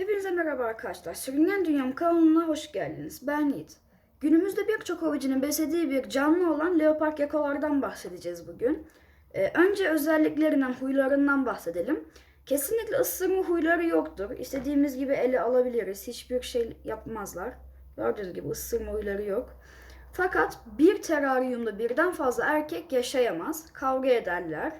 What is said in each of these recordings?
Hepinize merhaba arkadaşlar. Sürüngen Dünyam kanalına hoş geldiniz. Ben Yiğit. Günümüzde birçok avcının beslediği bir canlı olan leopard yakolardan bahsedeceğiz bugün. Ee, önce özelliklerinden, huylarından bahsedelim. Kesinlikle ısırma huyları yoktur. İstediğimiz gibi ele alabiliriz. Hiçbir şey yapmazlar. Gördüğünüz gibi ısırma huyları yok. Fakat bir teraryumda birden fazla erkek yaşayamaz. Kavga ederler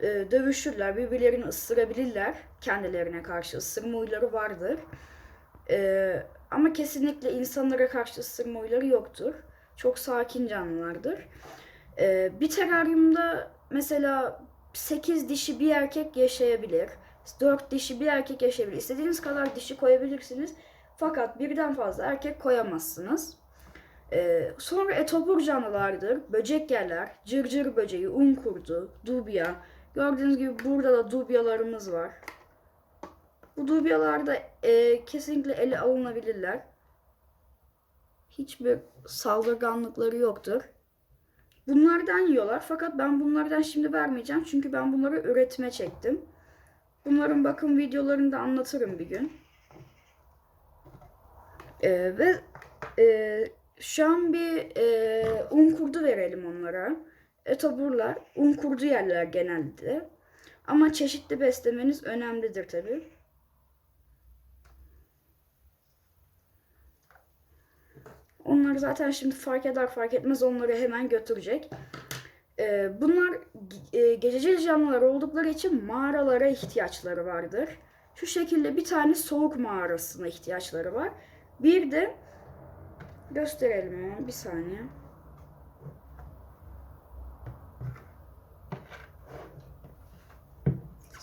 e, dövüşürler, birbirlerini ısırabilirler. Kendilerine karşı ısırma huyları vardır. E, ama kesinlikle insanlara karşı ısırma huyları yoktur. Çok sakin canlılardır. E, bir teraryumda mesela 8 dişi bir erkek yaşayabilir. 4 dişi bir erkek yaşayabilir. İstediğiniz kadar dişi koyabilirsiniz. Fakat birden fazla erkek koyamazsınız. Ee, sonra etobur canlılardır. Böcek yerler, cırcır böceği, un kurdu, dubya. Gördüğünüz gibi burada da dubyalarımız var. Bu dubyalar da e, kesinlikle ele alınabilirler. Hiçbir saldırganlıkları yoktur. Bunlardan yiyorlar fakat ben bunlardan şimdi vermeyeceğim çünkü ben bunları üretime çektim. Bunların bakım videolarını da anlatırım bir gün. Ee, ve e, şu an bir e, un kurdu verelim onlara. Etoburlar un kurdu yerler genelde. Ama çeşitli beslemeniz önemlidir tabi. Onları zaten şimdi fark eder fark etmez onları hemen götürecek. Ee, bunlar e, gececil canlılar oldukları için mağaralara ihtiyaçları vardır. Şu şekilde bir tane soğuk mağarasına ihtiyaçları var. Bir de gösterelim onu bir saniye.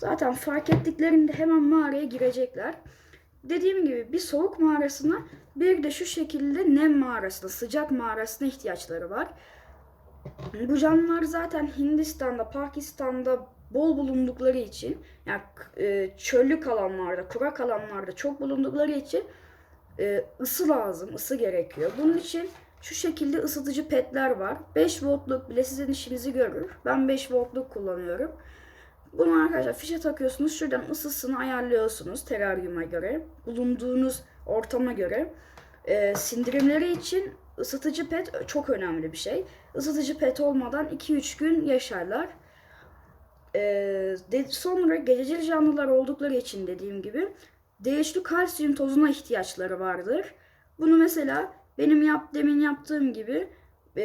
Zaten fark ettiklerinde hemen mağaraya girecekler. Dediğim gibi bir soğuk mağarasına bir de şu şekilde nem mağarasına, sıcak mağarasına ihtiyaçları var. Bu canlılar zaten Hindistan'da, Pakistan'da bol bulundukları için yani e, çöllük alanlarda, kurak alanlarda çok bulundukları için e, ısı lazım, ısı gerekiyor. Bunun için şu şekilde ısıtıcı petler var. 5 voltluk bile sizin işinizi görür. Ben 5 voltluk kullanıyorum. Bunu arkadaşlar fişe takıyorsunuz. Şuradan ısısını ayarlıyorsunuz teraryuma göre. Bulunduğunuz ortama göre. Ee, sindirimleri için ısıtıcı pet çok önemli bir şey. Isıtıcı pet olmadan 2-3 gün yaşarlar. Ee, de, sonra gececil canlılar oldukları için dediğim gibi değişli kalsiyum tozuna ihtiyaçları vardır. Bunu mesela benim yap, demin yaptığım gibi e,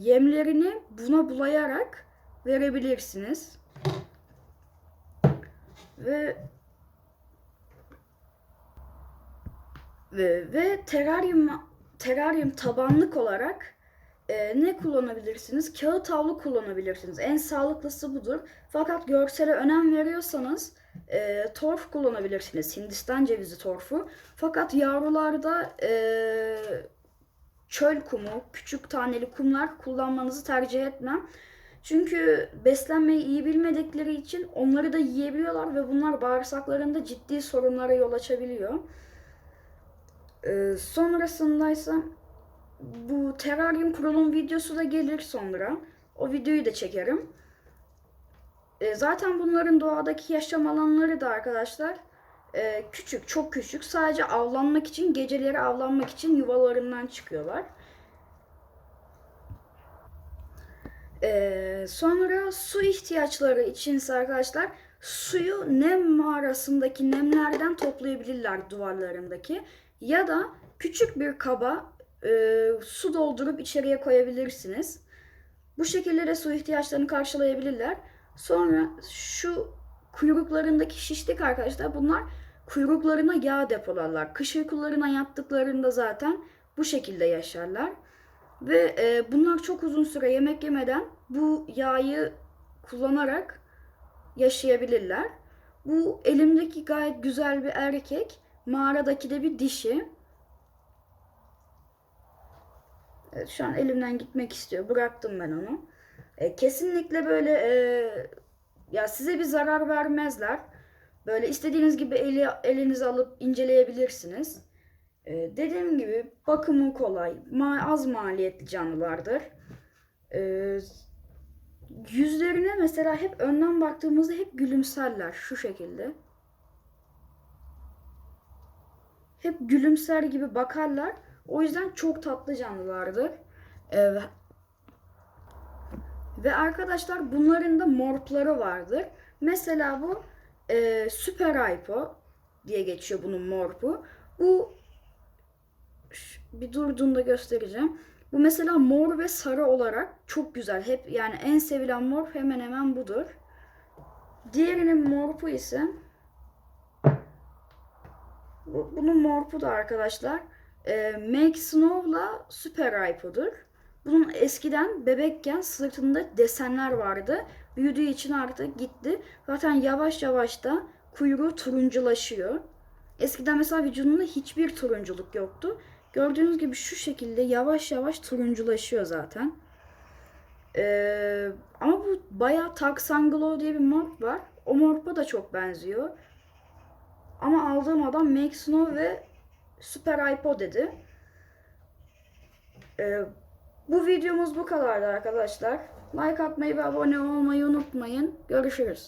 yemlerini buna bulayarak verebilirsiniz ve ve, ve teraryum teraryum tabanlık olarak e, ne kullanabilirsiniz? Kağıt havlu kullanabilirsiniz. En sağlıklısı budur. Fakat görsele önem veriyorsanız e, torf kullanabilirsiniz. Hindistan cevizi torfu. Fakat yavrularda e, çöl kumu, küçük taneli kumlar kullanmanızı tercih etmem. Çünkü beslenmeyi iyi bilmedikleri için onları da yiyebiliyorlar ve bunlar bağırsaklarında ciddi sorunlara yol açabiliyor. Ee, sonrasındaysa bu teraryum kurulum videosu da gelir sonra. O videoyu da çekerim. Ee, zaten bunların doğadaki yaşam alanları da arkadaşlar e, küçük, çok küçük. Sadece avlanmak için, geceleri avlanmak için yuvalarından çıkıyorlar. Ee, sonra su ihtiyaçları içinse arkadaşlar suyu nem mağarasındaki nemlerden toplayabilirler duvarlarındaki ya da küçük bir kaba e, su doldurup içeriye koyabilirsiniz. Bu şekilde de su ihtiyaçlarını karşılayabilirler. Sonra şu kuyruklarındaki şişlik arkadaşlar bunlar kuyruklarına yağ depolarlar. Kış uykularına yattıklarında zaten bu şekilde yaşarlar. Ve e, bunlar çok uzun süre yemek yemeden bu yağı kullanarak yaşayabilirler. Bu elimdeki gayet güzel bir erkek. Mağaradaki de bir dişi. Evet, şu an elimden gitmek istiyor. Bıraktım ben onu. E, kesinlikle böyle e, ya size bir zarar vermezler. Böyle istediğiniz gibi eli, elinize alıp inceleyebilirsiniz. Ee, dediğim gibi bakımı kolay, ma az maliyetli canlılardır. Ee, yüzlerine mesela hep önden baktığımızda hep gülümserler şu şekilde. hep gülümser gibi bakarlar. O yüzden çok tatlı canlılardır. Ee, ve arkadaşlar bunların da morpları vardır. Mesela bu e, Super Hypo diye geçiyor bunun morpu. Bu bir durduğunda göstereceğim. Bu mesela mor ve sarı olarak çok güzel. Hep yani en sevilen morp hemen hemen budur. Diğerinin morpu ise bu- bunun morpu da arkadaşlar e, Make Snow'la Super Hypo'dur. Bunun eskiden bebekken sırtında desenler vardı. Büyüdüğü için artık gitti. Zaten yavaş yavaş da kuyruğu turunculaşıyor. Eskiden mesela vücudunda hiçbir turunculuk yoktu. Gördüğünüz gibi şu şekilde yavaş yavaş turunculaşıyor zaten. Ee, ama bu bayağı Taxanglo diye bir morp var. O morpa da çok benziyor. Ama aldığım adam Make Snow ve Super Hypo dedi. Ee, bu videomuz bu kadardı arkadaşlar. Like atmayı ve abone olmayı unutmayın. Görüşürüz.